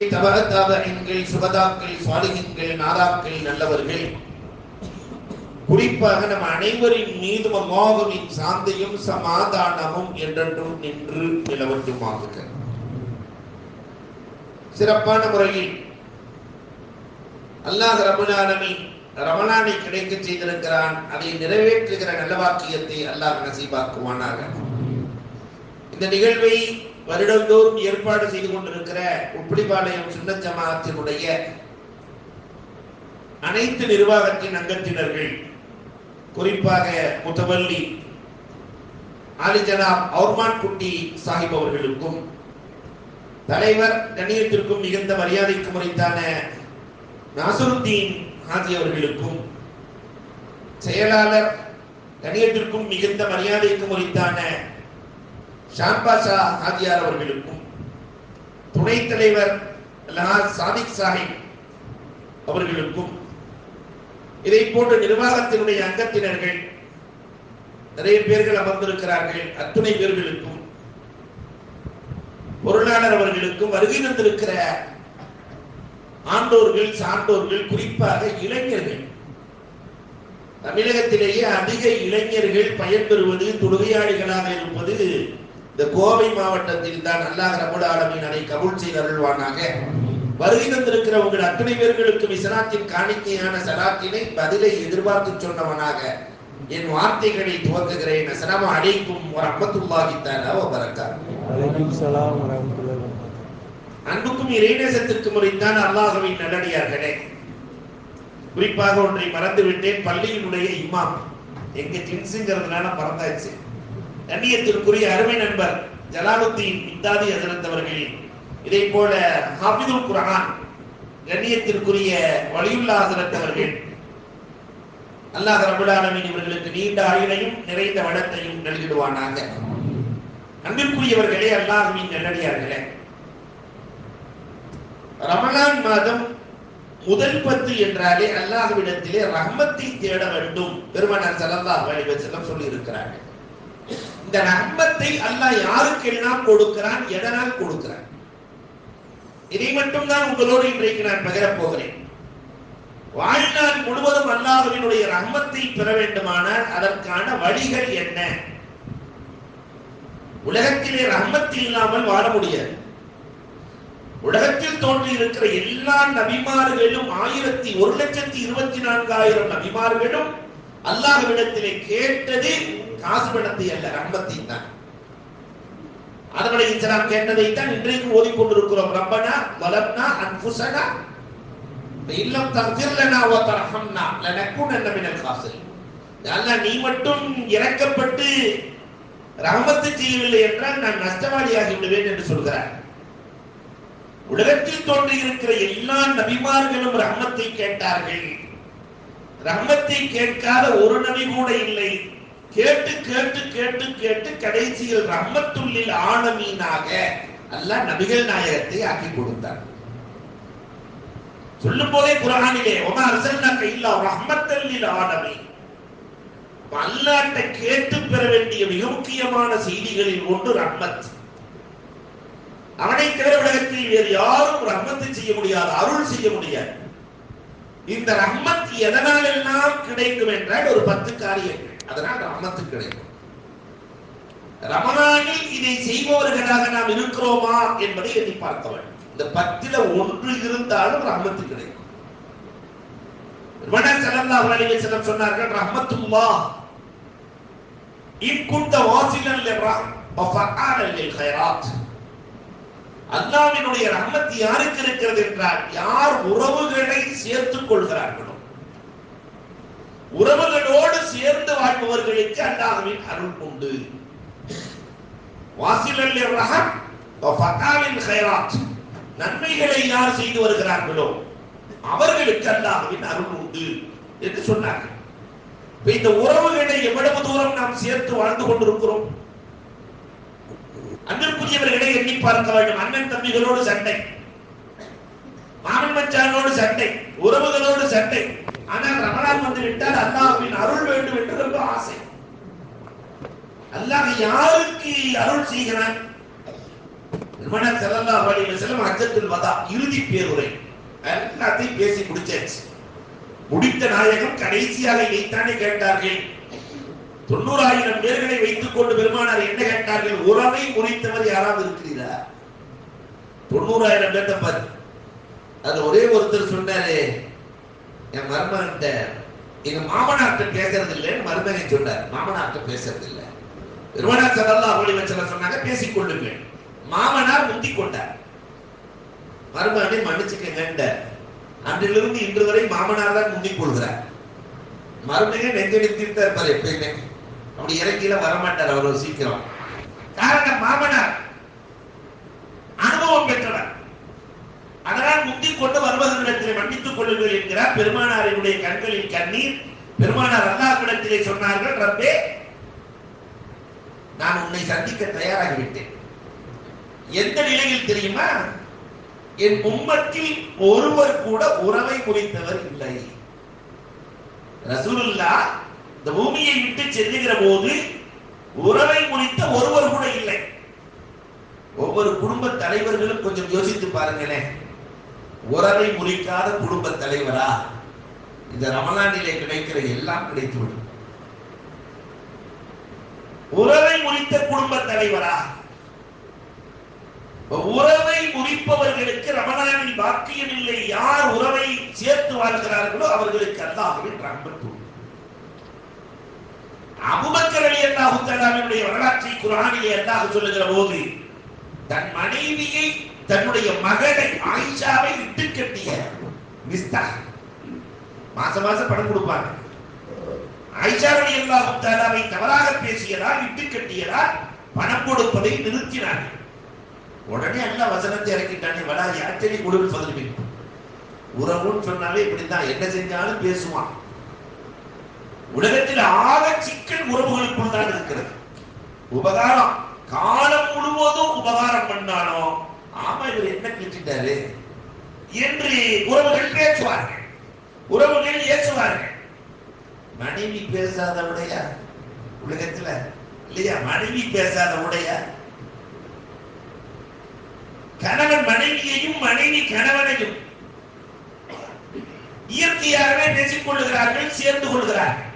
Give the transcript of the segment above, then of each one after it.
தப தாபகங்கள் சுகதாக்கள் சுவாலிகங்கள் நாதாக்கள் நல்லவர்கள். குறிப்பாக நம் அனைவரின் மீதும் அல்லாஹுவின் சாந்தியும் சமாதானமும் என்றென்றும் நின்று நிலவட்டுமாகுக சிறப்பான முறையில் அல்லாஹ் ரமணானமி ரமணானை கிடைக்க செய்திருக்கிறான். அதை நிறைவேற்றுகிற நல்ல வாக்கியத்தை அல்லாஹ் நசீபாக்குவானாக. இந்த நிகழ்வை வருடந்தோறும் ஏற்பாடு செய்து கொண்டிருக்கிற உப்பிலிபாளையம் சுன்ன ஜமாத்தினுடைய அனைத்து நிர்வாகத்தின் அங்கத்தினர்கள் குறிப்பாக முத்தவல்லி ஆலிஜனாப் அவுர்மான் குட்டி சாஹிப் அவர்களுக்கும் தலைவர் கண்ணியத்திற்கும் மிகுந்த மரியாதைக்கு முறைத்தான நாசருத்தீன் ஹாஜி அவர்களுக்கும் செயலாளர் கணியத்திற்கும் மிகுந்த மரியாதைக்கு முறைத்தான ஷான்பாஷா ஆதியார் அவர்களுக்கும் துணைத் தலைவர் லஹாஸ் சாதிக் சாஹிப் அவர்களுக்கும் இதை போன்ற நிர்வாகத்தினுடைய அங்கத்தினர்கள் நிறைய பேர்கள் அமர்ந்திருக்கிறார்கள். அத்துணை பேர்களுக்கும் பொருளாளர் அவர்களுக்கும் வருகை வந்திருக்கிற ஆண்டோர்கள் சான்றோர்கள் குறிப்பாக இளைஞர்கள். தமிழகத்திலேயே அதிக இளைஞர்கள் பயன்பெறுவது தொழுகையாளிகளாக இருப்பது இந்த கோவை மாவட்டத்தில் தான் அல்லாஹ் ரபுல் ஆலமீன் அதை கபூல் செய்து அருள்வானாக. வருகை தந்திருக்கிற உங்கள் அத்தனை பேர்களுக்கும் இஸ்லாத்தின் காணிக்கையான சலாத்தினை பதிலை எதிர்பார்த்து சொன்னவனாக என் வார்த்தைகளை துவக்குகிறேன் அஸ்ஸலாமு அலைக்கும் வரஹ்மத்துல்லாஹி தஆலா வ பரக்காத்துஹு வலைக்கும் சலாம் வரமத்துல்லாஹி வபரகாத்துஹு அன்புக்கும் இறைநேசத்திற்கு முறைத்தான் அல்லாஹுவின் நல்லடியார்களே குறிப்பாக ஒன்றை மறந்து விட்டேன் பள்ளியினுடைய இமாம். எங்க ஜின்ஸுங்கிறதுனால மறந்தாச்சு. கண்ணியத்திற்குரிய அருமை நண்பர் ஜலாலுத்தீன் இத்தாதி ஹசரத் இதை போல ஹாபிதுல் குரான் கண்ணியத்திற்குரிய வலியுல்லா ஹசரத் அவர்கள் அல்லாஹ் ரபுல் இவர்களுக்கு நீண்ட ஆயுளையும் நிறைந்த வளத்தையும் நல்கிடுவானாங்க அன்பிற்குரியவர்களே அல்லாஹுவின் நல்லடியார்களே ரமலான் மாதம் முதல் பத்து என்றாலே அல்லாஹ்விடத்திலே ரஹ்மத்தை தேட வேண்டும் பெருமனார் ஸல்லல்லாஹு அலைஹி செல்லம் சொல்லி இருக்கிறார்கள் இந்த ரஹ்மத்தை அல்லாஹ் யாருக்கெல்லாம் கொடுக்கிறான் எதனால் கொடுக்கிறான்? இதை மட்டும் தான் உங்களோடு இன்றைக்கு நான் பகிரப் போகிறேன் வாழ்நாள் முழுவதும் அல்லாஹ்வினுடைய ரஹ்மத்தை பெற வேண்டுமானால் அதற்கான வழிகள் என்ன? உலகத்திலே ரஹ்மத் இல்லாமல் வாழ முடியாது. உலகத்தில் தோன்றி இருக்கிற எல்லா நபிமார்களும் ஆயிரத்தி ஒரு லட்சத்தி இருபத்தி நான்காயிரம் நபிமார்களும் அல்லாஹ்விடத்திலே கேட்டது காசு பணத்தை அல்ல ரம்பத்தை தான். அதனுடைய இஸ்லாம் கேட்டதை தான் இன்றைக்கு ஓதிக்கொண்டிருக்கிறோம். ரப்பனா வலப்னா அன்புசனா இல்லம் தந்திரலனா ஓ தரஹம்னா லனக்கும் என்ன மினல் காசில். அல்லாஹ் நீ மட்டும் இறக்கப்பட்டு ரஹமத்து செய்யவில்லை என்றால் நான் நஷ்டவாளியாகி விடுவேன் என்று சொல்கிறார். உலகத்தில் தோன்றி இருக்கிற எல்லா நபிமார்களும் ரஹமத்தை கேட்டார்கள். ரஹமத்தை கேட்காத ஒரு நபி கூட இல்லை. கேட்டு கேட்டு கேட்டு கேட்டு கடைசியில் ரஹமத்துள்ளில் ஆனமீனாக அல்லாஹ் நபிகள் நாயகத்தை ஆக்கி கொடுத்தார். சொல்லும் போதே குரானிலே ஒமா அரசன்னாக்க இல்லா ரஹமத்தல்லில் ஆனமீன் அல்லாட்ட கேட்டு பெற வேண்டிய மிக முக்கியமான செய்திகளில் ஒன்று ரஹ்மத். அவனை தவிர உலகத்தில் வேறு யாரும் ரஹ்மத்தை செய்ய முடியாது அருள் செய்ய முடியாது. இந்த ரஹ்மத் எதனால் எல்லாம் கிடைக்கும் என்றால் ஒரு பத்து காரியங்கள். அதனால் ரஹ்மத்து கிடைக்கும். ரமணானில் இதை செய்பவர்களாக நாம் இருக்கிறோமா என்பதை எண்ணி பார்க்க வேண்டும். இந்த பத்தில ஒன்று இருந்தாலும் ரஹ்மத்து கிடைக்கும். பெருமானார் ஸல்லல்லாஹு அலைஹி வஸல்லம் சொன்னார்கள் ரஹ்மத்துல்லாஹ் இன் குந்த வாசிலன் அல்லாவினுடைய ரஹமத் யாருக்கு இருக்கிறது என்றால் யார் உறவுகளை சேர்த்துக் கொள்கிறார்களோ. உறவுகளோடு சேர்ந்து வாழ்பவர்களுக்கு அல்லாஹ்வின் அருள் உண்டு. வாசிலல் ரஹம் நன்மைகளை யார் செய்து வருகிறார்களோ அவர்களுக்கு அல்லாஹ்வின் அருள் உண்டு என்று சொன்னார்கள். இந்த உறவுகளை எவ்வளவு தூரம் நாம் சேர்த்து வாழ்ந்து கொண்டிருக்கிறோம்? அன்பிற்குரியவர்களை எண்ணி பார்க்க வேண்டும். அண்ணன் தம்பிகளோடு சண்டை. மாமன் மச்சானோடு சண்டை. உறவுகளோடு சண்டை. ஆனால் ரமணான் வந்து விட்டால் அல்லாஹ்வின் அருள் வேண்டும் என்று ரொம்ப ஆசை. அல்லாஹ் யாருக்கு அருள் செய்கிறான்? பெருமானார் செல்லல்லா அலைஹி செல்லும் அஜத்தில் வதா இறுதி பேருரை. எல்லாத்தையும் பேசி முடிச்சாச்சு. முடித்த நாயகம் கடைசியாக இதைத்தானே கேட்டார்கள். தொண்ணூறாயிரம் பேர்களை வைத்துக் கொண்டு பெருமானார் என்ன கேட்டார்கள்? உறவை முறித்தவர் யாராவது இருக்கிறீரா தொண்ணூறாயிரம் பேர்த்த பாரு. அது ஒரே ஒருத்தர் சொன்னாரு என் மருமகன்கிட்ட எங்க மாமனார்ட்ட பேசுறது இல்லைன்னு மருமகன் சொன்னார். மாமனார்கிட்ட பேசுறது இல்லை பெருமானார் சதல்லா அலைஹி வச்சல சொன்னாங்க பேசிக் கொள்ளுங்கள். மாமனார் முந்திக் கொண்டார். மருமகனை மன்னிச்சுக்கங்க அன்றிலிருந்து இன்று வரை மாமனார் தான் முந்திக் கொள்கிறார். மருமகன் நெஞ்செடுத்திட்டு இருப்பார் எப்பயுமே. அப்படி இறக்கில வரமாட்டார் அவர் சீக்கிரம். காரணம் மாமனார். அனுபவம் பெற்றவர். அதனால் முக்தி கொண்டு வருவதனிடத்திலே மன்னித்துக் கொள்ளுங்கள் என்கிறார் பெருமானாரினுடைய கண்களில் கண்ணீர் பெருமானார் அல்லாஹ்விடத்திலே சொன்னார்கள் ரப்பே நான் உன்னை சந்திக்க தயாராகிவிட்டேன். எந்த நிலையில் தெரியுமா? என் உம்மத்தில் ஒருவர் கூட உறவை குறித்தவர் இல்லை. ரசூலுல்லா இந்த பூமியை விட்டு செல்லுகிற போது உறவை முடித்த ஒருவர் கூட இல்லை. ஒவ்வொரு குடும்ப தலைவர்களும் கொஞ்சம் யோசித்து பாருங்களேன். உறவை முறிக்காத குடும்ப தலைவரா? இந்த ரமலானிலே கிடைக்கிற எல்லாம் கிடைத்துவிடும். உறவை முறித்த குடும்ப தலைவரா? உறவை முறிப்பவர்களுக்கு ரமணாவின் பாக்கியம் இல்லை. யார் உறவை சேர்த்து வாழ்கிறார்களோ அவர்களுக்கு அல்லாஹ்வின் ரஹ்மத் அபுபக்கர் அலி அல்லாஹு தஆலாவினுடைய வரலாற்றை குர்ஆனிலே அல்லாஹ் சொல்லுகிற போது தன் மனைவியை தன்னுடைய மகனை ஆயிஷாவை இட்டு கட்டிய மிஸ்தா மாசம் மாசம் பணம் கொடுப்பாங்க. ஆயிஷா ரலியல்லாஹு தஆலாவை தவறாக பேசியதால் இட்டு கட்டியதால் பணம் கொடுப்பதை நிறுத்தினார்கள் உடனே அல்ல வசனத்தை இறக்கிட்டானே வடா யாத்திரை கொடுப்பதற்கு உறவுன்னு சொன்னாலே இப்படிதான் என்ன செஞ்சாலும் பேசுவான். உலகத்தில் ஆக சிக்கல் உறவுகளுக்குள் தான் இருக்கிறது. உபகாரம் காலம் முழுவதும் உபகாரம் பண்ணாலும் ஆமா இவர் என்ன கேட்டுட்டாரு என்று உறவுகள் பேசுவார்கள். உறவுகள் ஏசுவார்கள். மனைவி பேசாத உடையா உலகத்துல இல்லையா? மனைவி பேசாத உடையா கணவன் மனைவியையும் மனைவி கணவனையும் இயற்கையாகவே பேசிக் கொள்ளுகிறார்கள் சேர்ந்து கொள்கிறார்கள்.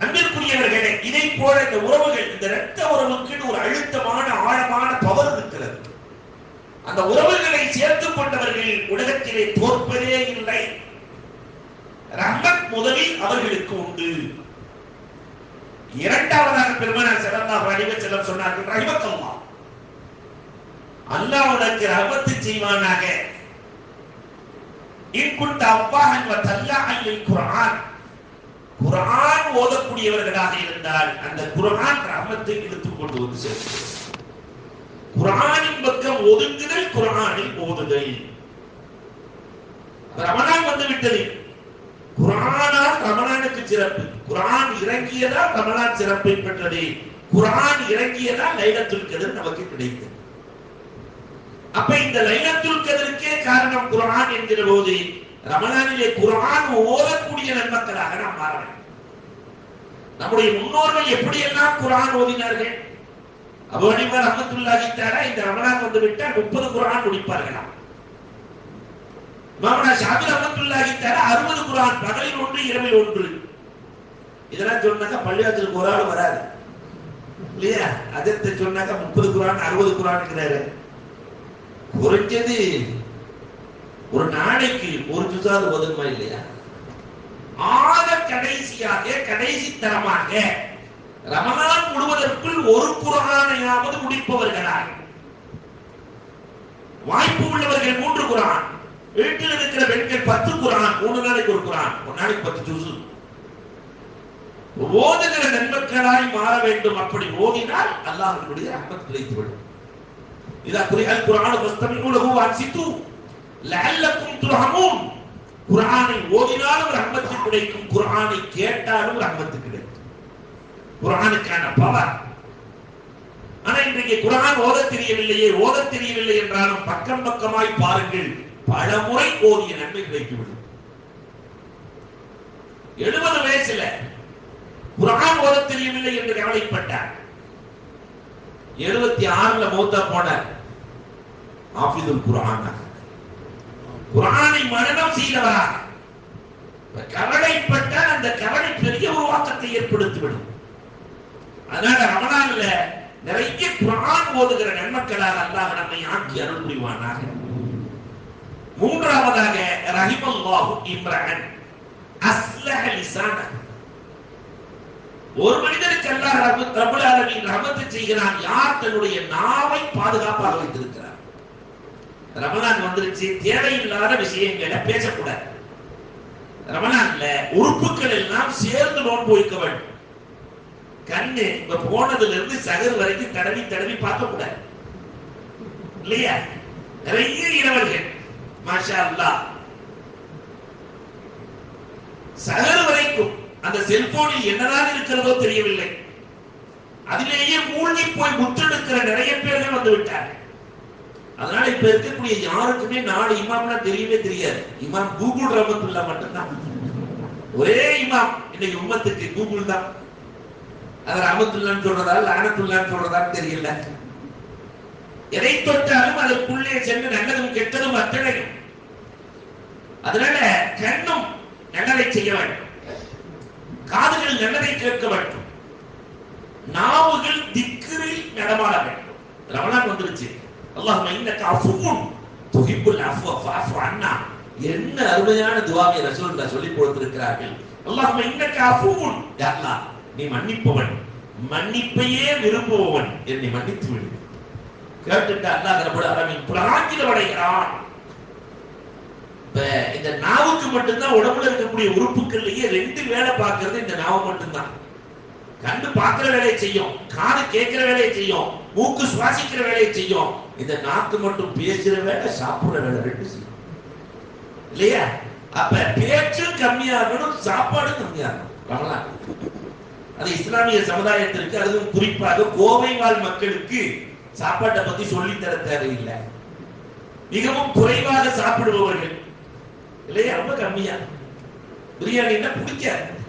அன்பிற்குரியவர்களே இதை போல இந்த உறவுகள் இந்த இரத்த உறவுக்குன்னு ஒரு அழுத்தமான ஆழமான பவர் இருக்கிறது. அந்த உறவுகளை சேர்த்துக் கொண்டவர்கள் உலகத்திலே தோற்பதே இல்லை. ரஹ்மத் முதலில் அவர்களுக்கு உண்டு. இரண்டாவதாக பெருமனார் ஸல்லல்லாஹு அலைஹி செல்லம் சொன்னார்கள் ரஹ்மத்துல்லாஹ் அல்லாஹ் உனக்கு ரஹ்மத்து செய்வானாக. இன்குண்ட குன்த அவ்வாஹன் வ தல்லாஹன் குரான் ஓதக்கூடியவர்களாக இருந்தால் அந்த குரான் ரஹ்மத்தை எடுத்துக் கொண்டு வந்து சேர்க்கிறது குரானின் பக்கம் ஒதுங்குதல் குரானில் ஓதுதல். ரமணான் வந்து விட்டது. குரானா ரமணானுக்கு சிறப்பு. குரான் இறங்கியதால் ரமணான் சிறப்பை பெற்றது. குரான் இறங்கியதால் லைலத்துல் கதிர் நமக்கு கிடைத்தது. அப்ப இந்த லைலத்துல் கதிருக்கே காரணம் குரான் என்கிற போது ரமணானிலே குரான் ஓதக்கூடிய நன்மக்களாக நாம் மாற வேண்டும். நம்முடைய முன்னோர்கள் எப்படியெல்லாம் குரான் ஓதினார்கள்? அபு ஹனீஃபா ரஹ்மத்துல்லாஹி இந்த ரமணா வந்து விட்டால் முப்பது குரான் முடிப்பார்களாம் மாமனா ஷாஃபி ரஹ்மத்துல்லாஹி தஆலா 60 குர்ஆன் பகலில் ஒன்று இரவில் ஒன்று. இதெல்லாம் சொன்னாக்க பள்ளியாத்துக்கு ஒரு ஆள் வராது இல்லையா? அதத்தை சொன்னாக்க 30 குர்ஆன் 60 குர்ஆன் இருக்கிறாரு குறைஞ்சது ஒரு நாளைக்கு ஒரு ஜுசாது ஒதுக்குமா இல்லையா? ஆக கடைசியாக கடைசி தரமாக ரமணான் முழுவதற்குள் ஒரு குரானையாவது முடிப்பவர்களாக வாய்ப்பு உள்ளவர்கள் மூன்று குரான் வீட்டில் இருக்கிற பெண்கள் பத்து குரான் மூணு நாளைக்கு ஒரு குரான் ஒரு நாளைக்கு பத்து ஜூசு ஓதுகிற நண்பர்களாய் மாற வேண்டும் அப்படி ஓதினால் அல்லாஹ்வுடைய ரஹ்மத் கிடைத்துவிடும் இதா குரிஅல் குர்ஆன் ஃபஸ்தமிஉ லஹு வஅன்சித்து லஅல்லக்கும் துர்ஹமூன். குர்ஆனை ஓதினாலும் ரஹ்மத்து கிடைக்கும் குர்ஆனை கேட்டாலும் ரஹ்மத்து கிடைக்கும். குர்ஆனுக்கான பவர். ஆனா இன்றைக்கு குர்ஆன் ஓத தெரியவில்லையே ஓத தெரியவில்லை என்றாலும் பக்கம் பக்கமாய் பாருங்கள் பல முறை ஓதிய நன்மை கிடைத்துவிடும் எழுபது வயசுல குர்ஆன் ஓத தெரியவில்லை என்று கவலைப்பட்டார். எழுபத்தி ஆறுல மூத்த போனார் ஆபிதுல் குர்ஆன். குரானை மனனம் செய்தவரா கவலைப்பட்டால் அந்த கவலை பெரிய உருவாக்கத்தை ஏற்படுத்திவிடும். அதனால ரமணான்ல நிறைய குரான் ஓதுகிற நன்மக்களால் அல்லாஹ் நம்மை ஆக்கி அருள் புரிவானாக. மூன்றாவதாக ரஹிமல்லாஹு இம்ரான். அஸ்லஹ லிசான. ஒரு மனிதனுக்கு அல்லாஹ் ரபுல் ரப்புல் ஆலமீன் ரஹமத்து செய்கிறான். யார் தன்னுடைய நாவை பாதுகாப்பாக வைத்திருக்கிறார் ரமலான் வந்துருச்சு. தேவையில்லாத விஷயங்களை பேசக்கூடாது. ரமலான்ல உறுப்புகள் எல்லாம் சேர்ந்து நோன்பு வைக்க வேண்டும். கண்ணு இப்ப போனதுல இருந்து சகர் வரைக்கும் தடவி தடவி பார்க்க கூடாது இல்லையா? நிறைய இரவல்கள் மாஷா அல்லாஹ் சகர் வரைக்கும் அந்த செல்போனில் என்னதான் இருக்கிறதோ தெரியவில்லை. அதிலேயே மூழ்கி போய் முத்தெடுக்கிற நிறைய பேர்கள் வந்து விட்டார்கள். அதனால இப்ப இருக்கக்கூடிய யாருக்குமே நாலு இமாம்னா தெரியவே தெரியாது. இமாம் கூகுள் ரமத்துல்லா மட்டும்தான். ஒரே இமாம். இன்னைக்கு உம்மத்துக்கு கூகுள் தான். அது ரமத்துல்லான்னு சொல்றதா லானத்துல்லான்னு சொல்றதான்னு தெரியல. எதை தொட்டாலும் அதற்குள்ளே சென்று நல்லதும் கெட்டதும் அத்தனையும். அதனால கண்ணும் நல்லதை செய்ய வேண்டும். காதுகள் நல்லதை கேட்க வேண்டும். நாவுகள் திக்கிரில் நடமாட வேண்டும். ரமணான் வந்துருச்சு. அல்லாஹ் இன்னக்க அஃபுன். துஹிப்புல் அஃப்வ ஃபஅஃபு அன்னா. என்ன அருமையான துவாவை ரசூலுல்லாஹ் சொல்லி கொடுத்திருக்கிறார்கள். அல்லாஹ் இன்னக்க அஃபுன். யா அல்லாஹ் நீ மன்னிப்பவன். மன்னிப்பையே விரும்புபவன். என்னை மன்னித்து விடு. கேட்டுட்டு அல்லாஹ் ரபுல் ஆலமீன் புலராங்கில அடைகிறான். இப்ப இந்த நாவுக்கு மட்டும்தான் உடம்புல இருக்கக்கூடிய உறுப்புகள்லயே ரெண்டு வேலை பார்க்கறது இந்த நாவு மட்டும்தான். கண்டு பார்க்கிற வேலையை செய்யும். காது கேட்கிற வேலையை செய்யும். மூக்கு சுவாசிக்கிற வேலையை செய்யும். இந்த நாக்கு மட்டும் பேசுற வேலை சாப்பிடுற வேலை ரெண்டு செய்யும். இல்லையா? அப்ப பேச்சும் கம்மியாகணும் சாப்பாடும் கம்மியாகணும் ரமலான் அது இஸ்லாமிய சமுதாயத்திற்கு அதுவும் குறிப்பாக கோவை வாழ் மக்களுக்கு சாப்பாட்டை பத்தி சொல்லித் தர தேவையில்லை. மிகவும் குறைவாக சாப்பிடுபவர்கள். இல்லையா? ரொம்ப கம்மியா. பிரியாணின்னா பிடிக்காது.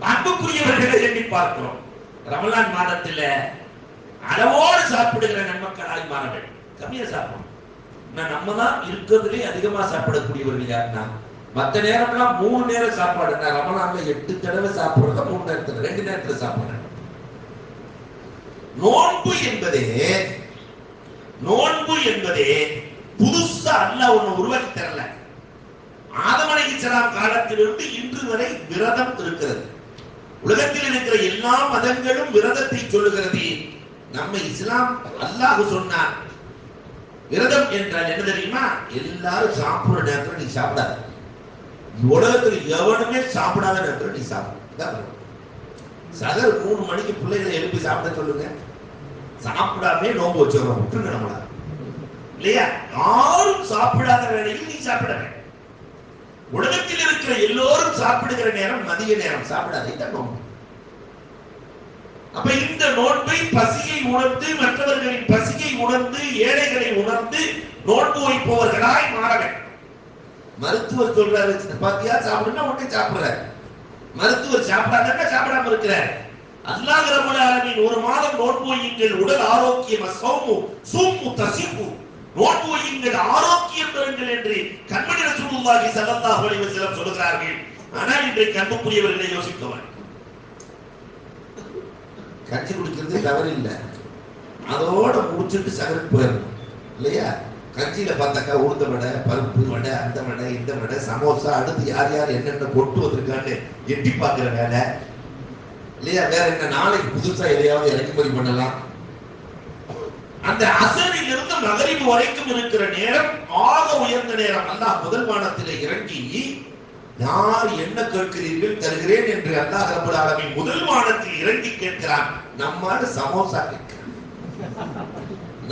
அன்புக்குரியவர்களை எண்ணி பார்க்கிறோம். ரமலான் மாதத்துல அளவோடு சாப்பிடுகிற நன்மக்களாய் மாற வேண்டும். கம்மியா சாப்பிடணும். நான் நம்ம தான் இருக்கிறதுலே அதிகமா சாப்பிடக்கூடியவர்கள் யாருன்னா மத்த நேரம்லாம் மூணு நேரம் சாப்பாடு. நான் ரமலான்ல எட்டு தடவை சாப்பிடுறத மூணு நேரத்துல ரெண்டு நேரத்துல சாப்பிடுறேன். நோன்பு என்பதே நோன்பு என்பதே புதுசா அல்ல ஒண்ணு உருவாக்கி தரல. ஆதமனை அலைஹிஸ்ஸலாம் காலத்திலிருந்து இன்று வரை விரதம் இருக்கிறது. உலகத்தில் இருக்கிற எல்லா மதங்களும் விரதத்தை சொல்லுகிறது. நம்ம இஸ்லாம் அல்லாஹ் சொன்னார். விரதம் என்றால் என்ன தெரியுமா? எல்லாரும் சாப்பிடுற நேரத்தில் நீ சாப்பிடாத. உலகத்தில் எவனுமே சாப்பிடாத நேரத்தில் நீ சாப்பிடும் இதான் சகர் மூணு மணிக்கு பிள்ளைகளை எழுப்பி சாப்பிட சொல்லுங்க. சாப்பிடாமே நோன்பு வச்சுருவோம் விட்டுருங்க நம்மள. இல்லையா? யாரும் சாப்பிடாத வேலையில் நீ சாப்பிட வேண்டும். உலகத்தில் இருக்கிற எல்லோரும் சாப்பிடுகிற நேரம் மதிய நேரம். சாப்பிடாதே தான் நோன்பு. அப்ப இந்த நோன்பை பசியை உணர்ந்து மற்றவர்களின் பசியை உணர்ந்து ஏழைகளை உணர்ந்து நோன்பு வைப்பவர்களாய் மாற மருத்துவர் சொல்றாரு பாத்தியா சாப்பிடுனா உடனே சாப்பிடுறாரு மருத்துவர் சாப்பிடாதா சாப்பிடாம இருக்கிறார் அல்லாஹ் ரப்பல் ஆலமீன் ஒரு மாதம் நோன்பு வையுங்கள். உடல் ஆரோக்கியம்? சௌமு சூமு தசிப்பு. நோன்பு வையுங்கள் ஆரோக்கியம் பெறுங்கள் என்று கண்மணி ரசூலுல்லாஹி ஸல்லல்லாஹு அலைஹி வஸல்லம் சொல்கிறார்கள். ஆனால் இன்றைக்கு அன்புக்குரியவர்களை யோசிக்கவன் கஞ்சி குடிக்கிறது தவறு இல்லை அதோட முடிச்சிட்டு சகருக்கு போயிடணும். இல்லையா? கஞ்சியில பார்த்தாக்கா உளுந்த வடை பருப்பு வடை அந்த வடை இந்த வடை சமோசா அடுத்து யார் யார் என்னென்ன கொட்டு வந்திருக்கான்னு எட்டி பார்க்கிற வேலை. இல்லையா? வேற என்ன? நாளைக்கு புதுசா எதையாவது இறக்குமதி பண்ணலாம். அந்த அசரில் இருந்து மகரிபு வரைக்கும் இருக்கிற நேரம் ஆக உயர்ந்த நேரம். அல்லாஹ் முதல் வானத்தில் இறங்கி யார் என்ன கேட்கிறீர்கள் தருகிறேன் என்று அல்லாஹ் ரபுல் ஆலமி முதல் வானத்தில் இறங்கி கேட்கிறான். நம்மால சமோசா கேட்கிறான்.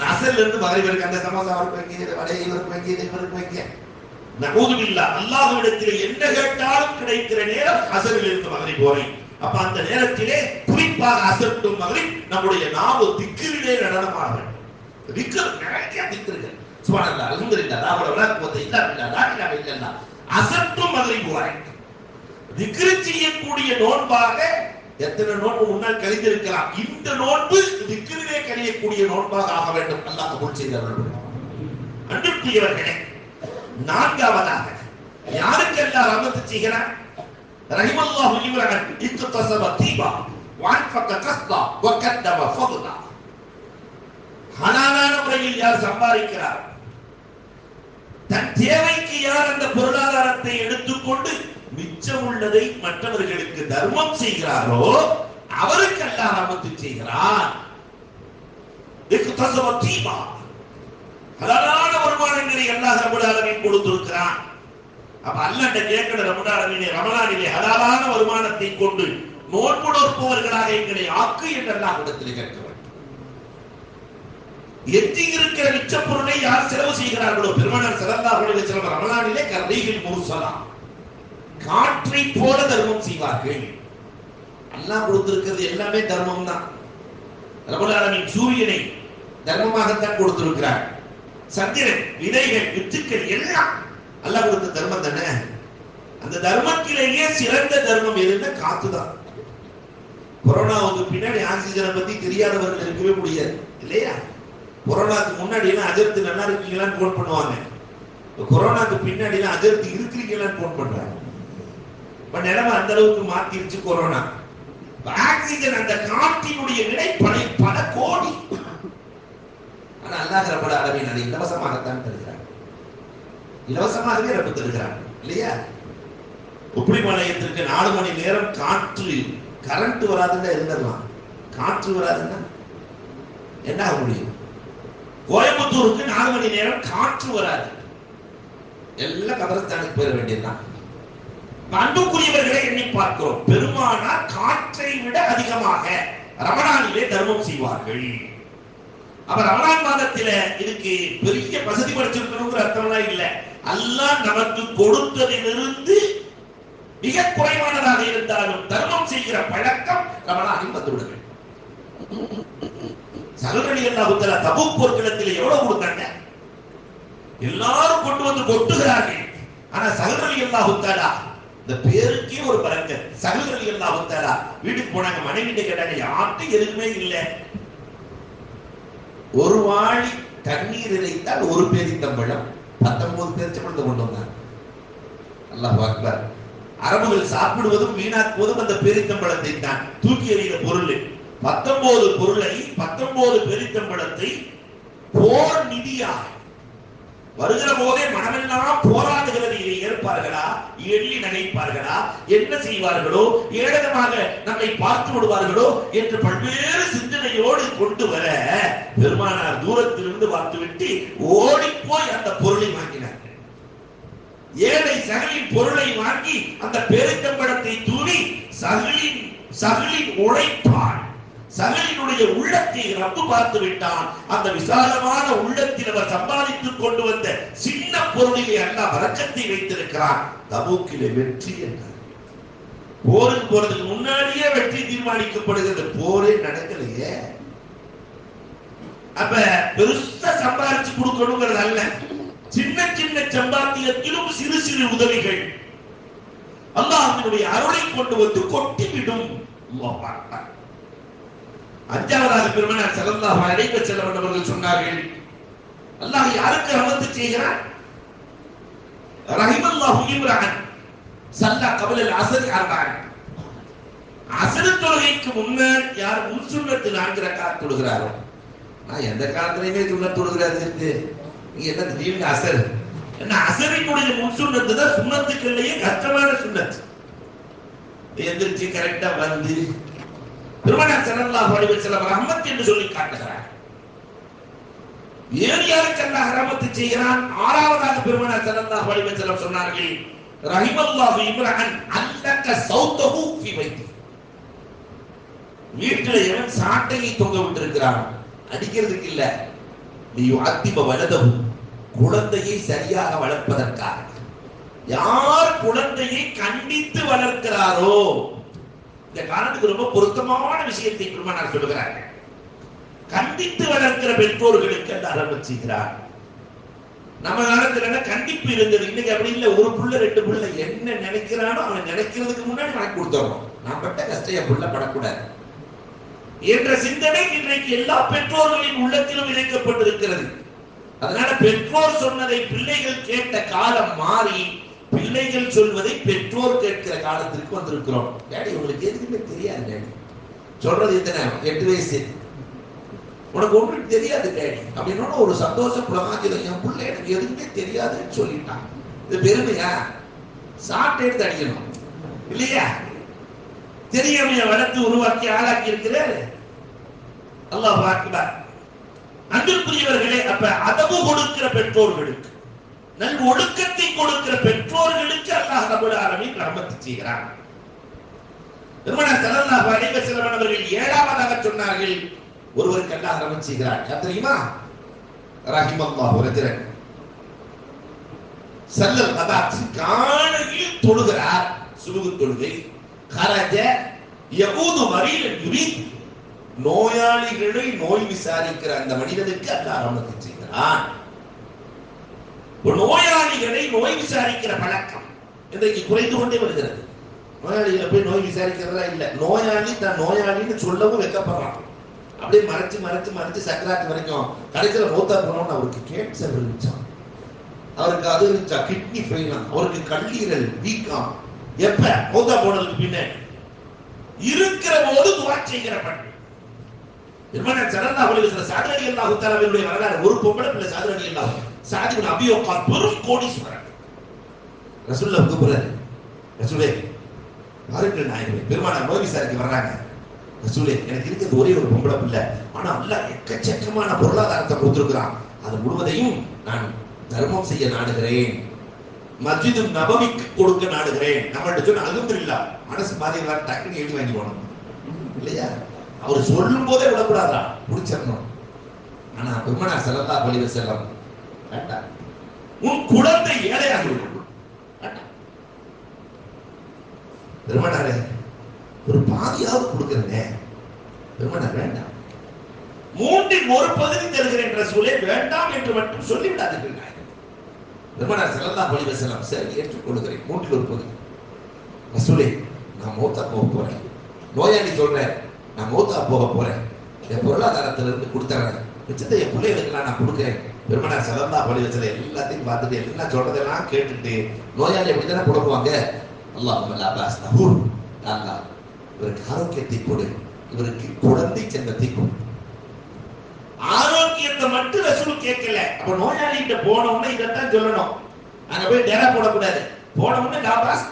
நசல் இருந்து மகரிபு இருக்கு அந்த சமோசா அவருக்கு வைங்க வடை இவருக்கு வைங்க இவருக்கு வைங்க நகூதுமில்லா அல்லாஹ்விடத்தில் என்ன கேட்டாலும் கிடைக்கிற நேரம் அசரில் இருந்து மகரிபு வரை. அப்ப அந்த நேரத்திலே குறிப்பாக அசட்டும் மகளிர் நம்முடைய நாவு திக்கிலே நடனமாக விக்கிறது நிறைய விக்கிறது சுபானந்தா அல்ஹம்துலில்லா லாஹுல வலா குவத்த இல்லா பில்லா லா இலாஹ இல்லல்லாஹ் செய்யக்கூடிய நோன்பாக எத்தனை நோன்பு முன்னால் கழிந்திருக்கலாம். இந்த நோன்பு விக்கிரிலே கழியக்கூடிய நோன்பாக ஆக வேண்டும். அல்லாஹ் கபூல் செய்தவர்கள் அன்புக்குரியவர்களே நான்காவதாக யாருக்கெல்லாம் ரமத்து செய்கிறார்? ரஹிமல்லாஹு இவரகன் இத்து தசப தீபா வான்பக்க கஸ்தா வக்கத்தம ஃபதுலா. ஹலாலான முறையில் யார் சம்பாதிக்கிறார்? தன் தேவைக்கு யார் அந்த பொருளாதாரத்தை எடுத்துக்கொண்டு மிச்சம் உள்ளதை மற்றவர்களுக்கு தர்மம் செய்கிறாரோ அவருக்கு அல்லாஹ் ரஹமத்து செய்கிறான் இக்தஸப ஹலாலான வருமானங்களை அல்லாஹ் ரப்பல் கொடுத்திருக்கிறான். அப்ப அல்ல கேட்கிற ரமண அரவினை ரமணானிலே ஹலாலான வருமானத்தை கொண்டு நோன்பு நோற்பவர்களாக எங்களை ஆக்கு என்றெல்லாம் இடத்தில் எஞ்சி இருக்கிற மிச்ச பொருளை யார் செலவு செய்கிறார்களோ? பெருமானார் சிறந்தார்கள் அவர்களுக்கு ரமலானிலே கதைகள் முழுசலாம் காற்றை போல தர்மம் செய்வார்கள். அல்லாஹ் கொடுத்திருக்கிறது எல்லாமே தர்மம் தான் ரமலானின் சூரியனை தர்மமாகத்தான் கொடுத்திருக்கிறார். சந்திரன் விதைகள் வித்துக்கள் எல்லாம் அல்லாஹ் கொடுத்த தர்மம் தானே? அந்த தர்மத்திலேயே சிறந்த தர்மம் எதுன்னா காத்துதான். கொரோனாவுக்கு பின்னாடி ஆக்சிஜனை பத்தி தெரியாதவர்கள் இருக்கவே முடியாது இல்லையா? கொரோனாக்கு முன்னாடியெல்லாம் அதிர்த்து அஜர்த்து நல்லா இருக்கீங்களான்னு போன் பண்ணுவாங்க. இப்ப கொரோனாக்கு பின்னாடியெல்லாம் அஜர்த்து இருக்கிறீங்களான்னு போன் பண்றாங்க. இப்ப நிலைமை அந்த அளவுக்கு மாத்திருச்சு கொரோனா. ஆக்சிஜன் அந்த காற்றினுடைய விலை பல பல கோடி. ஆனா அல்லாஹ் ரபுல் ஆலமீன் அதை இலவசமாகத்தான் தருகிறார். இலவசமாகவே ரப்பு தருகிறார். இல்லையா? உப்பரிமலையத்திற்கு நாலு மணி நேரம் காற்று கரண்ட் வராதுன்னா இருந்துடலாம் காற்று வராதுன்னா என்ன ஆக முடியும்? கோயம்புத்தூருக்கு நாலு மணி நேரம் காற்று வராது. எல்லாம் கபரஸ்தானுக்கு போயிட வேண்டியதுதான். அன்புக்குரியவர்களை எண்ணி பார்க்கிறோம். பெருமானார் காற்றை விட அதிகமாக ரமணானிலே தர்மம் செய்வார்கள். அப்ப ரமணான் மாதத்தில இதுக்கு பெரிய வசதி படைச்சிருக்கணுங்கிற அர்த்தம்லாம் இல்ல. அல்லாஹ் நமக்கு கொடுத்ததிலிருந்து மிக குறைவானதாக இருந்தாலும் தர்மம் செய்கிற பழக்கம் ரமணானில் வந்துவிடுங்கள் சகலடி அல்லாஹுத்தலா தபு போர்க்களத்தில் எவ்வளவு கொடுத்தாங்க எல்லாரும் கொண்டு வந்து கொட்டுகிறார்கள். ஆனா சகலடி அல்லாஹுத்தாலா இந்த பேருக்கே ஒரு பறக்க. சகலடி அல்லாஹுத்தாலா வீட்டுக்கு போனாங்க மனைவி கேட்டாங்க யார்கிட்ட எதுவுமே இல்லை. ஒரு வாழி தண்ணீர் இறைத்தால் ஒரு பேரித்தம்பழம் பத்தொன்பது பேரிச்சம்பழத்தை கொண்டு வந்தாங்க. அல்லாஹ் அக்பர். அரபுகள் சாப்பிடுவதும் வீணாக்குவதும் அந்த பேரித்தம்பழத்தை தான். தூக்கி எறிகிற பொருள். பத்தொன்பது பொருளை பத்தொன்பது பெரித்தம்பளத்தை போர் நிதியாக. வருகிற போதே மனமெல்லாம் போராடுகிறது. இதை ஏற்பார்களா? எள்ளி நகைப்பார்களா என்ன செய்வார்களோ? ஏழகமாக நம்மை பார்த்து விடுவார்களோ? என்று பல்வேறு சிந்தனையோடு கொண்டு வர பெருமானார் தூரத்திலிருந்து பார்த்துவிட்டு ஓடிப்போய் அந்த பொருளை வாங்கினார் ஏழை சகலின் பொருளை வாங்கி அந்த பெருத்தம்படத்தை தூவி சகலின் சகலின் உழைப்பான். சகலினுடைய உள்ளத்தை ரப்பு பார்த்து விட்டான். அந்த விசாலமான உள்ளத்தில் அவர் சம்பாதித்துக் கொண்டு வந்த சின்ன பொருளிலே அல்லா வரக்கத்தை வைத்திருக்கிறான். தபூக்கிலே வெற்றி என்றார் போருக்கு போறதுக்கு முன்னாடியே வெற்றி தீர்மானிக்கப்படுகிறது. போரே நடக்கலையே. அப்ப பெருசா சம்பாதிச்சு கொடுக்கணுங்கிறது அல்ல. சின்ன சின்ன சம்பாத்தியத்திலும் சிறு சிறு உதவிகள். அல்லாஹினுடைய அருளை கொண்டு வந்து கொட்டிவிடும். அல்லாஹ் அஞ்சாவதாக பெருமனார் ஸல்லல்லாஹு அலைஹி செல்ல அவர்கள் சொன்னார்கள். அல்லாஹ் யாருக்கு ரஹமத்து செய்கிறான்? ரஹிமல்லாஹு இம்ரான். சல்லா கபலல் அஸ்ர் அர்பஅன் அஸ்ர் தொழுகைக்கு முன்னர் யார் முன்சுன்னத்து நான்கு ரக்காத் தொழுகிறாரோ? நான் எந்த காலத்திலையுமே சுன்னத் தொழுகிறாரு இருக்கு நீங்க என்ன திடீர்னு அசர்? என்ன அசரினுடைய முன்சுன்னத்து தான் சுண்ணத்துக்கள்லயே கஷ்டமான சுண்ணத்து. எந்திரிச்சு கரெக்டா வந்து பெருமனார் ஸல்லல்லாஹு அலைஹி வஸல்லம் ரஹ்மத் என்று சொல்லி காட்டுகிறார். ஏன் யாருக்கு அல்லாஹ் செய்கிறான்? ஆறாவதாக பெருமனார் ஸல்லல்லாஹு அலைஹி வஸல்லம் சொன்னார்கள் ரஹிமல்லாஹு இம்ரான் அல்லக சௌத்தஹு ஃபி வைத்தி வீட்டுல எவன் சாட்டையை தொங்க விட்டிருக்கிறான் அடிக்கிறதுக்கு இல்ல. நீ அத்திப வலதவும் குழந்தையை சரியாக வளர்ப்பதற்காக. யார் குழந்தையை கண்டித்து வளர்க்கிறாரோ இந்த காலத்துக்கு ரொம்ப பொருத்தமான விஷயத்தை பெருமானார் சொல்லுகிறாங்க கண்டித்து வளர்க்கிற பெற்றோர்களுக்கு அந்த ஆரம்பம் செய்கிறார் நம்ம காலத்துல என்ன கண்டிப்பு இருந்தது? இன்னைக்கு அப்படி இல்ல. ஒரு புள்ள ரெண்டு புள்ள என்ன நினைக்கிறானோ அவன் நினைக்கிறதுக்கு முன்னாடி வணக்கம் கொடுத்துறோம் நான் பட்ட கஷ்டம் புள்ள படக்கூடாது. என்ற சிந்தனை இன்றைக்கு எல்லா பெற்றோர்களின் உள்ளத்திலும் இணைக்கப்பட்டிருக்கிறது. அதனால பெற்றோர் சொன்னதை பிள்ளைகள் கேட்ட காலம் மாறி பிள்ளைகள் சொல்வதை பெற்றோர் கேட்கிற காலத்திற்கு வந்திருக்கிறோம். டேடி உங்களுக்கு எதுவுமே தெரியாது டேடி சொல்றது எத்தனை? எட்டு வயசு. உனக்கு ஒன்றும் தெரியாது டேடி அப்படின்னா ஒரு சந்தோஷம் பிரமாஜிதம் என் பிள்ளை எனக்கு எதுவுமே தெரியாதுன்னு சொல்லிட்டான். இது பெருமையா? சாப்பிட்டு எடுத்து அடிக்கணும். இல்லையா? தெரியாமைய வளர்த்து உருவாக்கி ஆளாக்கி இருக்கிறாரு அல்லாஹ் பார்க்கிறார். அன்பிற்குரியவர்களே அப்ப அதவு கொடுக்கிற பெற்றோர்களுக்கு நல் ஒழுக்கத்தை கொடுக்கிற பெற்றோர்களுக்கு அல்லாஹ் ரபுல் ஆலமீன் ரஹமத்து செய்கிறார் பெருமனார் ஸல்லல்லாஹு அலைஹி வஸல்லம் அவர்கள் ஏழாவதாக சொன்னார்கள். ஒருவருக்கு அல்லாஹ் ரஹமத் செய்கிறார். தெரியுமா ரஹிமல்லாஹு ரஜுலன். சல்லல் கதாத் காலையில் தொழுகிறார். சுலுகு தொழுகை. கரஜ யகூது மரீலன் யுரீத். நோயாளிகளை நோய் விசாரிக்கிற அந்த மனிதனுக்கு அல்லாஹ் ரஹமத் செய்கிறான். நோயாளிகளை நோய் விசாரிக்கிற பழக்கம் இன்றைக்கு குறைந்து கொண்டே வருகிறது. நோயாளிகளை போய் நோய் விசாரிக்கிறதா இல்ல. நோயாளி தான் நோயாளின்னு சொல்லவும் வெக்கப்படுறான். அப்படியே மறைச்சு மறைச்சு மறைச்சு சக்கராத்து வரைக்கும் கடைசியில மூத்தா போனோம்னு அவருக்கு கேன்சர் இருந்துச்சான் அவருக்கு அது இருந்துச்சா? கிட்னி ஃபெயிலாம் அவருக்கு கல்லீரல் வீக்கம் எப்ப? மூத்தா போனதுக்கு பின்ன. இருக்கிற போது துவா செய்கிற பண்பு. பெருமானார் ஸல்லல்லாஹு அலைஹி வஸல்லம் சாத் ரலியல்லாஹு வரலாறு. ஒரு பொம்பளை பிள்ளை சாத் ரலியல்லாஹு சாத் இப்னு அபி வக்காஸ் பெரும் கோடீஸ்வரன் ரசூல்லா கூப்பிடுறாரு. ரசூலே பாருங்கள் நாயகமே பெருமான மோதி சாருக்கு வர்றாங்க. ரசூலே எனக்கு இருக்கிறது ஒரே ஒரு பொம்பளை பிள்ளை. ஆனா அல்லாஹ் எக்கச்சக்கமான பொருளாதாரத்தை கொடுத்திருக்கிறான். அது முழுவதையும் நான் தர்மம் செய்ய நாடுகிறேன். மஸ்ஜிது நபவிக்கு கொடுக்க நாடுகிறேன். நம்மள்ட்ட சொன்ன அல்ஹம்துலில்லாஹ் மனசு பாதிக்கலாம் டக்குன்னு எழுதி வாங்கி போகணும் இல்லையா? அவர் சொல்லும் போதே விடக்கூடாதா பிடிச்சிடணும் ஆனா பெருமனா ஸல்லல்லாஹு பழிவு செல்லம் வேண்டாம். உன் குழந்தை ஏழையாக இருக்கும். பெருமனாரே ஒரு பாதியாவது கொடுக்கிறனே. பெருமனார் வேண்டாம். மூன்றில் ஒரு பகுதி தருகிறேன் என்ற சொல்லே வேண்டாம் என்று மட்டும் சொல்லிவிடாதீர்கள் நாயகம். பெருமனார் ஸல்லல்லாஹு அலைஹி சரி ஏற்றுக்கொள்கிறேன் மூன்றில் ஒரு பகுதி. ரசூலே நான் மூத்தா போக போறேன். நோயாளி சொல்றேன் நான் மூத்தா போக போறேன். என் பொருளாதாரத்துல இருந்து கொடுத்துறேன் மிச்சத்தை என் பிள்ளைகளுக்கு நான் கொடுக்கிறேன். பெருமனார் சதந்தா அலைஹி வஸல்லம் எல்லாத்தையும் பார்த்துட்டு எல்லாம் சொல்றதெல்லாம் கேட்டுட்டு நோயாளி எப்படி தானே கொடுக்குவாங்க அல்லாஹும்ம லா பாஸ் இவருக்கு ஆரோக்கியத்தை கொடு. இவருக்கு குழந்தை சென்றத்தை கொடு. ஆரோக்கியத்தை மட்டும் ரசூல் கேட்கல. அப்ப நோயாளிகிட்ட போன உடனே இதைத்தான் சொல்லணும். அங்க போய் டேரா போடக்கூடாது. போன உடனே லா பாஸ்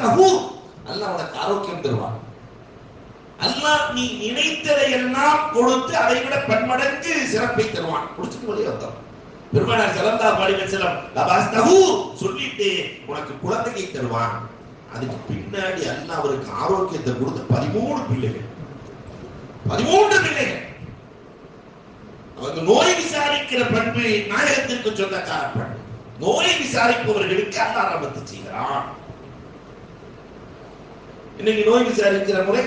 உனக்கு ஆரோக்கியம் தருவான். அல்லாஹ் நீ நினைத்ததை எல்லாம் கொடுத்து அதை விட பன்மடங்கு சிறப்பை தருவான். குடிச்சிட்டு போலயே வந்தோம் பெருமானார் சலந்தா பாடிவ செல்லம் லபாஸ்தகு சொல்லிட்டு உனக்கு குழந்தையை தருவான். அதுக்கு பின்னாடி அல்லாஹ் அவருக்கு ஆரோக்கியத்தை கொடுத்த பதிமூணு பிள்ளைகள். பதிமூன்று பிள்ளைகள். அவங்க நோய் விசாரிக்கிற பண்பு நாயகத்திற்கு சொந்தக்கார பண்பு நோய் விசாரிப்பவர்களுக்கு அல்லாஹ் ரமத்து செய்கிறான். இன்னைக்கு நோய் விசாரிக்கிற முறை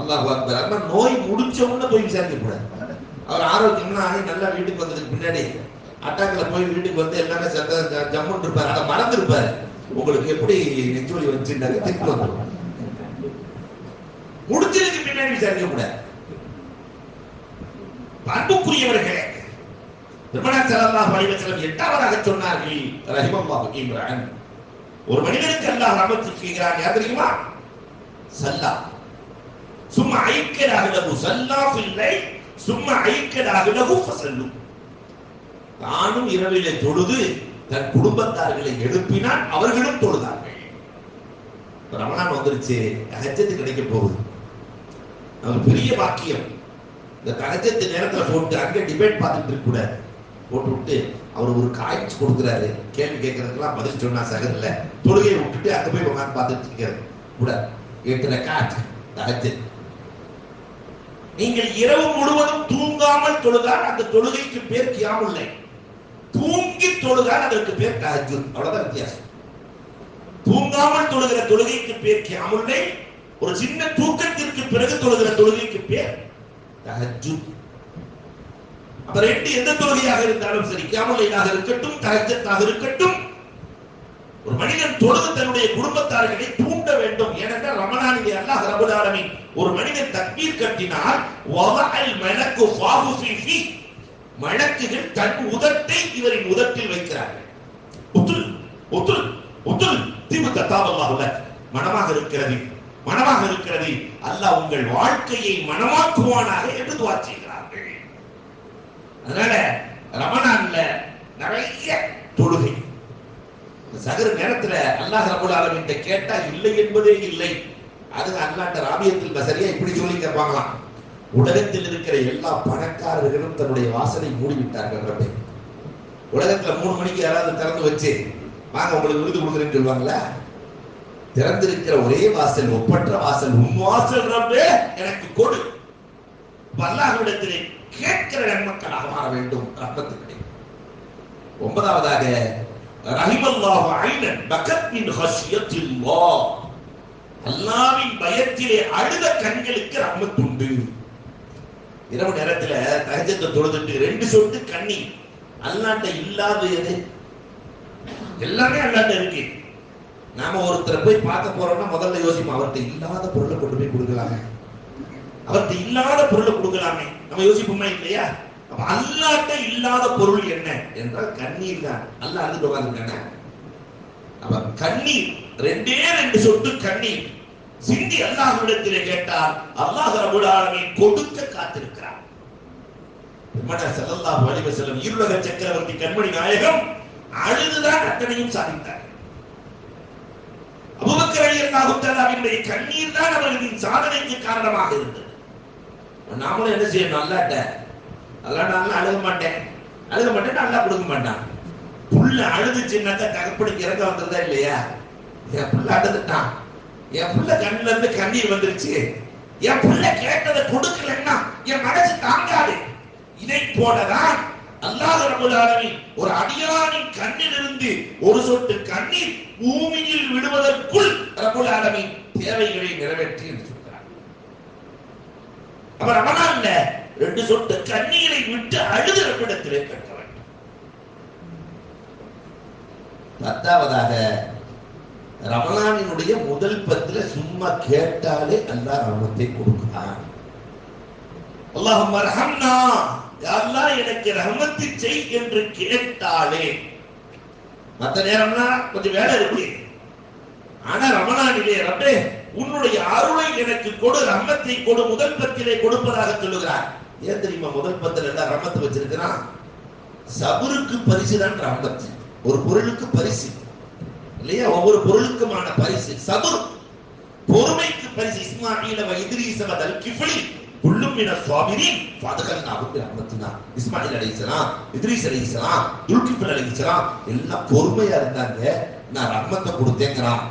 அல்லாஹ் அக்பர் ஆனா நோய் முடிச்ச உடனே போய் விசாரிக்க கூடாது அவர் ஆரோக்கியம்னா ஆகி நல்லா வீட்டுக்கு வந்ததுக்கு பின்னாடி அட்டாக்கில் போய் வீட்டுக்கு வந்து எல்லாமே சத்த ஜ- ஜம்முன்னு இருப்பாரு அதை மறந்துருப்பார். உங்களுக்கு எப்படி நெஞ்சோலி வந்துச்சுன்னாக்க திருப்பி வந்துடும் முடிச்சதுக்கு பின்னாடி விசாரிக்க கூடாது அன்புக்குரியவர்களே பெருமானார் செலவாக வடிவச்சலம் எட்டாவதாக சொன்னார்கள். ரஹிமல்லாஹு இம்ரான். ஒரு மனிதனுக்கு அல்லாஹ் ரஹமத் செய்கிறான் யார் தெரியுமா? சல்லா. சும்மா ஐக்கியராக சல்லா இல்லை சும்மா ஐக்கியராக செல்லும். தானும் இரவிலே தொழுது தன் குடும்பத்தார்களை எழுப்பினால் அவர்களும் தொழுதார்கள். ரமணான் வந்துருச்சு ஹஜ்ஜத்து கிடைக்க போகுது. அது பெரிய பாக்கியம். இந்த தகஜத்து நேரத்துல போட்டு அங்கே டிபேட் பார்த்துட்டு இருக்க கூடாது போட்டு விட்டு அவர் ஒரு காய்ச்சி கொடுக்குறாரு. கேள்வி கேட்கறதுக்கெல்லாம் பதில் சொன்னா சகரில் தொழுகையை விட்டுட்டு அங்கே போய் உட்காந்து பார்த்துட்டு இருக்கிறது. கூட எத்தனை ரெக்காட் தகஜத் நீங்கள் இரவு முழுவதும் தூங்காமல் தொழுதால் அந்த தொழுகைக்கு பேர் கியாமுல்லை. தூங்கி தொழுதால் அதற்கு பேர் தஹஜ்ஜுத் அவ்வளவுதான் வித்தியாசம். தூங்காமல் தொழுகிற தொழுகைக்கு பேர் கியாமுல்லை. ஒரு சின்ன தூக்கத்திற்கு பிறகு தொழுகிற தொழுகைக்கு பேர் தஹஜ்ஜுத் அப்ப ரெண்டு எந்த தொழுகையாக இருந்தாலும் சரி கியாமுல்லையாக இருக்கட்டும் தஹஜ்ஜத்தாக இருக்கட்டும் ஒரு மனிதன் தொழுது தன்னுடைய குடும்பத்தார்களை தூண்ட வேண்டும். ஏனென்றால் ரமணானிலே அல்லாஹ் ரபுல் ஒரு மனிதன் தக்பீர் கட்டினால் வதஅல் மலக்கு ஃபாஹு ஃபீ மலக்குகள் தன் உதட்டை இவரின் உதட்டில் வைக்கிறார்கள். உத்துல் உத்துல் உத்துல். தீபு தத்தாவல்லாஹுல மனமாக இருக்கிறது மனமாக இருக்கிறது. அல்லாஹ் உங்கள் வாழ்க்கையை மனமாக்குவானாக என்று துவா செய்கிறார்கள். அதனால ரமணான்ல நிறைய தொழுகை சகர நேரத்துல அல்லாஹ் ரபுல் ஆலமீன் கேட்டா இல்லை என்பதே இல்லை. அது அல்லாட்ட ராபியத்தில் பசரியா இப்படி சொல்லி கேட்பாங்களாம். உலகத்தில் இருக்கிற எல்லா பணக்காரர்களும் தன்னுடைய வாசலை மூடிவிட்டார்கள் ரப்பே. உலகத்துல மூணு மணிக்கு யாராவது திறந்து வச்சு வாங்க உங்களுக்கு விருது கொடுக்குறேன்னு சொல்லுவாங்களா திறந்திருக்கிற ஒரே வாசல் ஒப்பற்ற வாசல் உன் வாசல் ரப்பே எனக்கு கொடு. அல்லாஹ்விடத்திலே கேட்கிற நன்மக்களாக மாற வேண்டும். ரப்பத்து கிடைக்கும் ஒன்பதாவதாக ரஹிமல்லாஹு ஐனன் பகத் மின் ஹஷியத்தில்லாஹ். அல்லாவின் பயத்திலே அழுத கண்களுக்கு ரஹ்மத் உண்டு இரவு நேரத்துல தகஜத்தை தொழுதுட்டு ரெண்டு சொட்டு கண்ணீர் அல்லாண்ட இல்லாத எது? எல்லாமே அல்லாண்ட இருக்கு. நாம ஒருத்தரை போய் பார்க்க போறோம்னா முதல்ல யோசிப்போம் அவர்கிட்ட இல்லாத பொருளை கொண்டு போய் கொடுக்கலாமே. அவர்கிட்ட இல்லாத பொருளை கொடுக்கலாமே. நம்ம யோசிப்போமா இல்லையா? அல்லாட்ட இல்லாத பொருள் என்ன என்றால் கண்ணீர் தான். அல்ல அழுது உட்கார்ந்துருக்காங்க அப்ப கண்ணீர் ரெண்டே ரெண்டு சொட்டு கண்ணீர். சிந்தி அல்லாஹ்விடத்திலே கேட்டால் அல்லாஹ் ரபுல் ஆலமீன் கொடுக்க காத்திருக்கிறார். பெருமானார் ஸல்லல்லாஹு அலைஹி வஸல்லம் இருலக சக்கரவர்த்தி கண்மணி நாயகம் அழுதுதான் அத்தனையும் சாதித்தார். அபூபக்கர் ரலியல்லாஹு தஆலாவினுடைய கண்ணீர் தான் அவர்களின் சாதனைக்கு காரணமாக இருந்தது. நாமளும் என்ன செய்யணும்? அல்லாட்ட அதெல்லாம் நல்லா அழுக மாட்டேன். அழுக மாட்டேன் நல்லா கொடுக்க மாட்டான். புள்ள அழுதுச்சுன்னாக்கா தகப்பனுக்கு இறங்க வந்ததா இல்லையா? என் புள்ள அழுதுட்டான். என் புள்ள கண்ணுல இருந்து கண்ணீர் வந்துருச்சு. என் புள்ள கேட்டதை கொடுக்கலன்னா என் மனசு தாங்காது. இதை போலதான் அல்லாஹ் ரபுல் ஆலமீன் ஒரு அடியானின் கண்ணிலிருந்து ஒரு சொட்டு கண்ணீர் பூமியில் விடுவதற்குள் ரபுல் ஆலமீன் தேவைகளை நிறைவேற்றி அப்ப ரமணான்ல ரெண்டு சொட்டு கண்ணீரை விட்டு அழுது ரப்பிடத்திலே கட்ட வேண்டும் பத்தாவதாக ரமலானினுடைய முதல் பத்துல சும்மா கேட்டாலே அல்லாஹ் ரமத்தை கொடுக்கிறான். அல்லாஹ் ரஹம்னா யாரெல்லாம் எனக்கு ரஹமத்து செய் என்று கேட்டாலே. மத்த நேரம்னா கொஞ்சம் வேலை இருக்கு. ஆனா ரமலானிலே ரப்பே உன்னுடைய அருளை எனக்கு கொடு ரம்மத்தை கொடு முதல் பத்திலே கொடுப்பதாக சொல்லுகிறார். ஏன் தெரியுமா? முதல் பத்துல எல்லாம் ரம்மத்தை வச்சிருக்கிறான் சபுருக்கு பரிசு தான் ரஹமத் ஒரு பொருளுக்கு பரிசு. இல்லையா? ஒவ்வொரு பொருளுக்குமான பரிசு. சபுர் பொறுமைக்கு பரிசு. இஸ்மாயில வ இத்ரீஸ வ தல் கிஃப்லி. குல்லும் மின ஸாபிரின் ஃபதகல்னாஹு பி ரஹ்மத்தினா இஸ்மாயில் அலைஹிஸ்ஸலாம் இத்ரீஸ் அலைஹிஸ்ஸலாம் துல்கிஃபில் அலைஹிஸ்ஸலாம் எல்லாம் பொறுமையா இருந்தாங்க. நான் ரம்மத்தை கொடுத்தேங்கிறான்.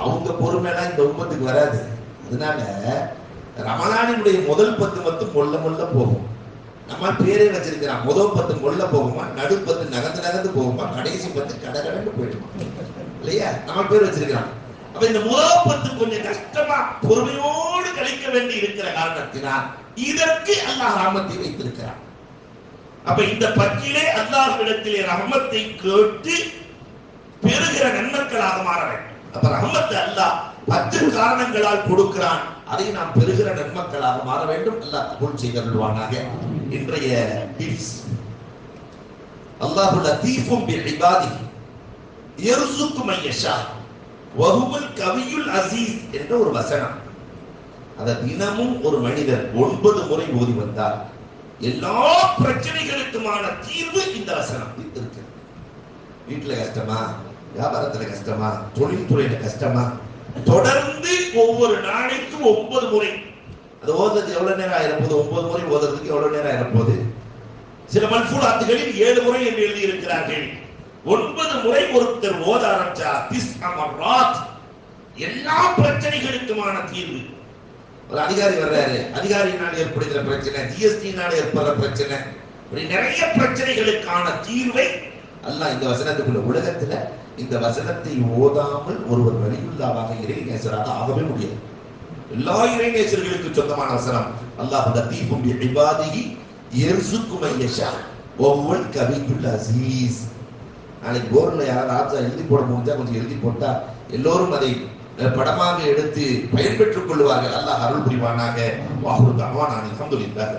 அவங்க பொறுமையெல்லாம் இந்த உம்மத்துக்கு வராது. அதனால ரமலானினுடைய முதல் பத்து மட்டும் கொல்ல கொல்ல போகும். நம்ம பேரே வச்சிருக்கிறான் முதல் பத்து கொல்ல போகுமா நடு பத்து நகர்ந்து நகர்ந்து போகுமா கடைசி பத்து கடகடன்னு போயிடுமா? இல்லையா? நம்ம பேர் வச்சிருக்கிறான் அப்ப இந்த முதல் பத்து கொஞ்சம் கஷ்டமா பொறுமையோடு கழிக்க வேண்டி இருக்கிற காரணத்தினால் இதற்கு அல்லாஹ் ராமத்தை வைத்திருக்கிறான். அப்ப இந்த பத்திலே அல்லாஹ்விடத்திலே ரஹமத்தை கேட்டு பெறுகிற நன்மக்களாக மாற வேண்டும். அப்ப ரஹமத்தை அல்லாஹ் பத்து காரணங்களால் கொடுக்கிறான். அதை நாம் பெறுகிற நன்மக்களாக மாற வேண்டும். அல்லாஹ் கபூல் செய்தருள்வானாக இன்றைய டிப்ஸ் அல்லாஹு லத்தீஃபும் பி இபாதிஹி. யர்சுக்கு மை வஹுவல் கவியுல் அசீஸ் என்ற ஒரு வசனம். அத தினமும் ஒரு மனிதர் ஒன்பது முறை ஓதி வந்தார் எல்லா பிரச்சனைகளுக்குமான தீர்வு இந்த வசனம் இருக்கு வீட்டுல கஷ்டமா? வியாபாரத்துல கஷ்டமா தொழில்துறையில கஷ்டமா தொடர்ந்து ஒவ்வொரு நாளைக்கும் ஒன்பது முறை. அது ஓதுறது எவ்வளவு நேரம் ஆயிரப்போது? ஒன்பது முறை ஓதுறதுக்கு எவ்வளவு நேரம் ஆயிரப்போது? சில மல்பூலாத்துகளில் ஏழு முறை என்று எழுதியிருக்கிறார்கள். ஒன்பது முறை ஒருத்தர் ஓத ஆரம்பிச்சா திஸ் அமர்நாத் எல்லா பிரச்சனைகளுக்குமான தீர்வு. ஒரு அதிகாரி வர்றாரு. அதிகாரியினால் ஏற்படுகிற பிரச்சனை ஜிஎஸ்டியினால் ஏற்படுற பிரச்சனை. இப்படி நிறைய பிரச்சனைகளுக்கான தீர்வை அல்லாஹ் இந்த வசனத்துக்குள்ள உலகத்துல இந்த வசனத்தை ஓதாமல் ஒருவர் வலியுள்ளாவாக இறைநேசராக ஆகவே முடியாது. எல்லா இறைநேசர்களுக்கும் சொந்தமான வசனம் அல்லாஹ் லத்தீஃபும் பி இபாதிஹி யர்சுக்கு மை யஷா வஹுவல் அசீஸ். நாளைக்கு போர்ல யாராவது ராஜா எழுதி போட முடிஞ்சா கொஞ்சம் எழுதி போட்டா எல்லோரும் அதை படமாக எடுத்து பயன்பெற்றுக் கொள்வார்கள் அல்லாஹ் அருள் புரிவானாக. வாகுரு தவான் அலமதுல்லாஹ்